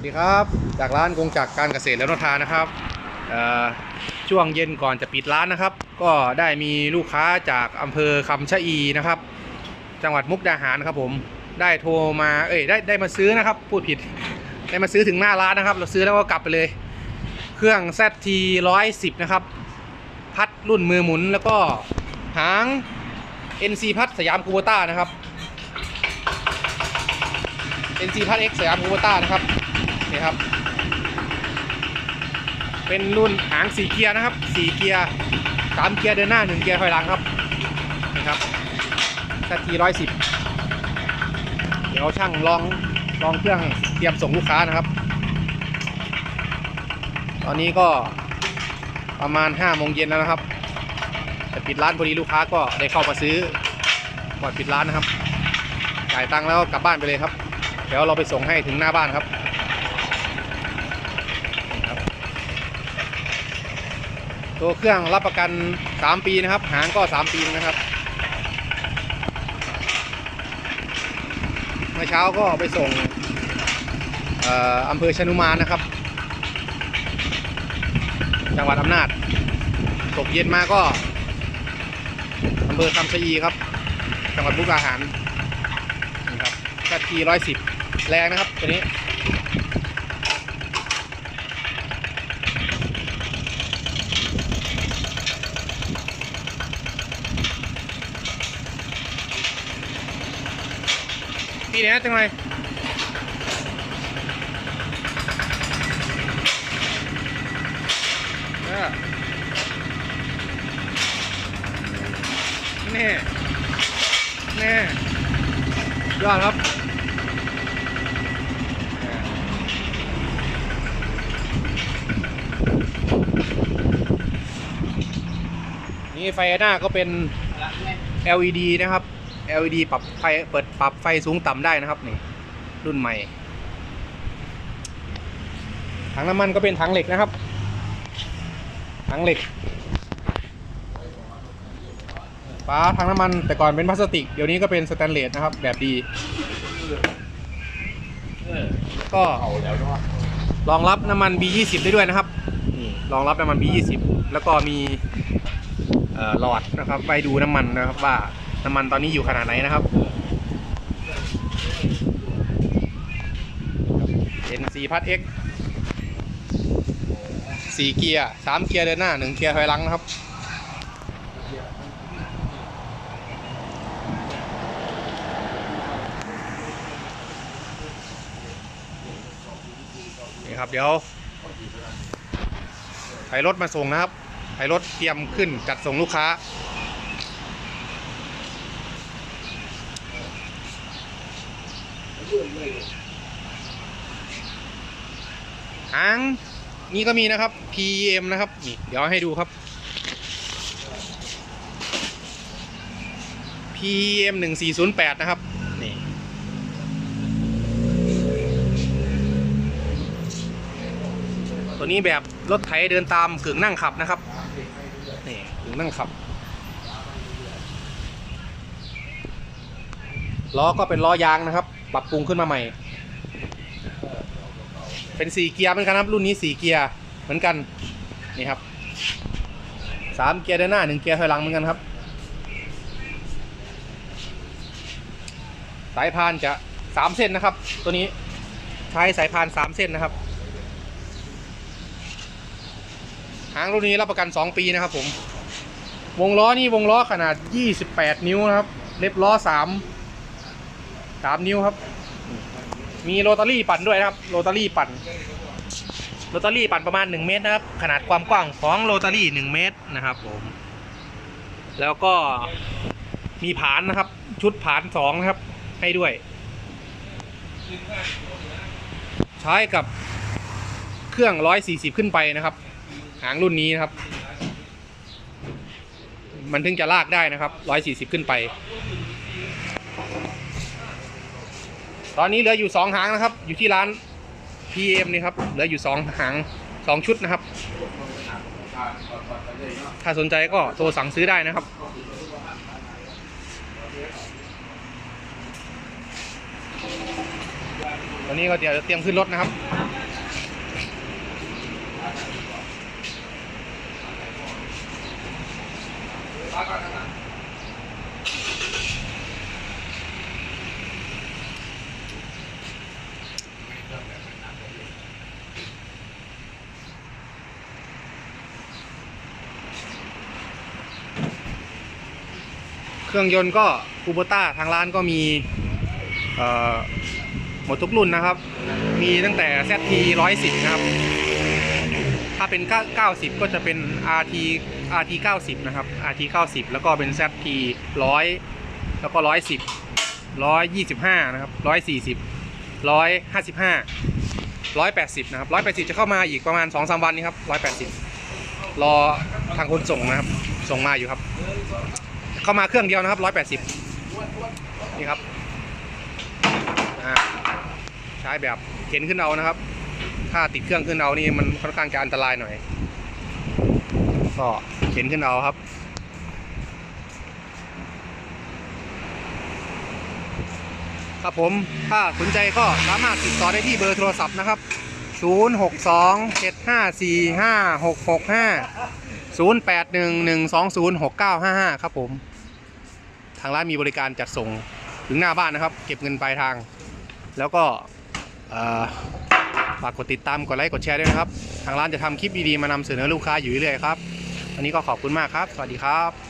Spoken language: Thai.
วัสดีครับ จากร้านกงจักการเกษตรและนทานะครับช่วงเย็นก่อนจะปิดร้านนะครับ ก็ได้มีลูกค้าจากอำเภอคำชะอีนะครับ จังหวัดมุกดาหารครับผมได้โทรมาเอ้ยได้ได้มาซื้อนะครับ พูดผิดได้มาซื้อถึงหน้าร้านนะครับ เราซื้อแล้วก็กลับไปเลย เครื่อง ZT 110 นะครับ พัดรุ่นมือหมุนแล้วก็หาง NC พัดสยามคูโบต้านะครับ NC พัด X สยามคูโบต้านะครับ นี่ครับ เป็นรุ่นหางสีเกียร์นะครับสีเกียร์สามเกียร์เดินหน้าหนึ่งเกียร์ถอยหลังครับนี่ครับ ZT 110เดี๋ยวช่างลองลองเครื่องเตรียมส่งลูกค้านะครับ ตอนนี้ก็ประมาณ5โมงเย็นแล้วนะครับจะปิดร้านพอดีลูกค้าก็ได้เข้ามาซื้อก่อนปิดร้านนะครับจ่ายตังค์แล้วก็กลับบ้านไปเลยครับ เดี๋ยวเราไปส่งให้ถึงหน้าบ้านครับนี่ครับ ตัวเครื่องรับประกัน 3 ปีนะครับ หางก็ 3 ปีนะครับ เมื่อเช้าก็ไปส่งออำเภอชนุมานนะครับ จังหวัดอำนาจตกเย็นมาก็อำเภอคำชะอีครับ จังหวัดมุกดาหารนี่ครับกะทีร้อยสิบแรงนะครับตัวนี้ พี่เนี่จังเออแน่แน่ยอดครับนี่ไฟหน้าก็เป็น LED นะครับ LED ปรับไฟเปิดปรับไฟสูงต่ำได้นะครับนี่รุ่นใหม่ ถังน้ำมันก็เป็นถังเหล็กนะครับ ถังเหล็กฝาถังน้ำมันแต่ก่อนเป็นพลาสติก เดี๋ยวนี้ก็เป็นสแตนเลสนะครับ แบบดีก็รองรับน้ำมัน B20 ได้ด้วยนะครับนี่รองรับน้ำมัน B20 แล้วก็มีหลอดนะครับไว้ดูน้ำมันนะครับว่า น้ำมันตอนนี้อยู่ขนาดไหนนะครับ NC พัด X สี่เกียร์สามเกียร์เดินหน้าหนึ่งเกียร์ถอยหลังนะครับ นี่ครับเดี๋ยวไถรถมาส่งนะครับไถรถเตรียมขึ้นจัดส่งลูกค้า หางนี่ก็มีนะครับ PM นะครับนี่เดี๋ยวให้ดูครับ PM 1408 นะครับนี่ตัวนี้แบบรถไถเดินตามกึ่งนั่งขับนะครับนี่กึ่งนั่งขับล้อก็เป็นล้อยางนะครับ ปรับปรุงขึ้นมาใหม่ เป็นสี่เกียร์เหมือนกันครับรุ่นนี้สี่เกียร์เหมือนกันนี่ครับสามเกียร์ด้านหน้าหนึ่งเกียร์ถอยหลังเหมือนกันครับ สายพานจะสามเส้นนะครับ ตัวนี้ใช้สายพานสามเส้นนะครับหางรุ่นนี้รับประกัน 2 ปีนะครับผม วงล้อนี่วงล้อขนาด 28 นิ้วนะครับ เล็บล้อ 3 3นิ้วครับ มีโรตารี่ปั่นด้วยนะครับ โรตารี่ปั่น โรตารี่ปั่นประมาณ 1 เมตรนะครับ ขนาดความกว้างของโรตารี่ 1 เมตรนะครับผม แล้วก็มีผานนะครับ ชุดผาน2นะครับ ให้ด้วย ใช้กับเครื่อง 140 ขึ้นไปนะครับ หางรุ่นนี้นะครับ มันถึงจะลากได้นะครับ 140 ขึ้นไป ตอนนี้เหลืออยู่2หางนะครับ อยู่ที่ร้าน PM นี่ครับ เหลืออยู่2หาง2ชุดนะครับ ถ้าสนใจก็โทรสั่งซื้อได้นะครับ ตอนนี้ก็เดี๋ยวจะเตรียมขึ้นรถนะครับ เครื่องยนต์ก็คูโบต้าทางร้านก็มีหมดทุกรุ่นนะครับ มีตั้งแต่ ZT 110 นะครับ ถ้าเป็น 90 ก็จะเป็น RT RT 90 นะครับ RT 90 แล้วก็เป็น ZT 100 แล้วก็ 110 125 นะครับ 140 155 180 นะครับ 180 จะเข้ามาอีกประมาณ 2-3 วันนี้ครับ 180 รอทางคนส่งนะครับ ส่งมาอยู่ครับ เข้ามาเครื่องเดียวนะครับ180นี่ครับใช้แบบเข็นขึ้นเอานะครับ ถ้าติดเครื่องขึ้นเอานี่มันค่อนข้างจะอันตรายหน่อย ก็เข็นขึ้นเอาครับครับผม ถ้าสนใจก็สามารถติดต่อได้ที่เบอร์โทรศัพท์นะครับ 062 754 5665 0811206955 ครับผม ทางร้านมีบริการจัดส่งถึงหน้าบ้านนะครับ เก็บเงินปลายทาง แล้วก็ฝากกดติดตามกดไลค์กดแชร์ด้วยนะครับ ทางร้านจะทำคลิปดีๆมานำเสนอลูกค้าอยู่เรื่อยๆครับ วันนี้ก็ขอบคุณมากครับ สวัสดีครับ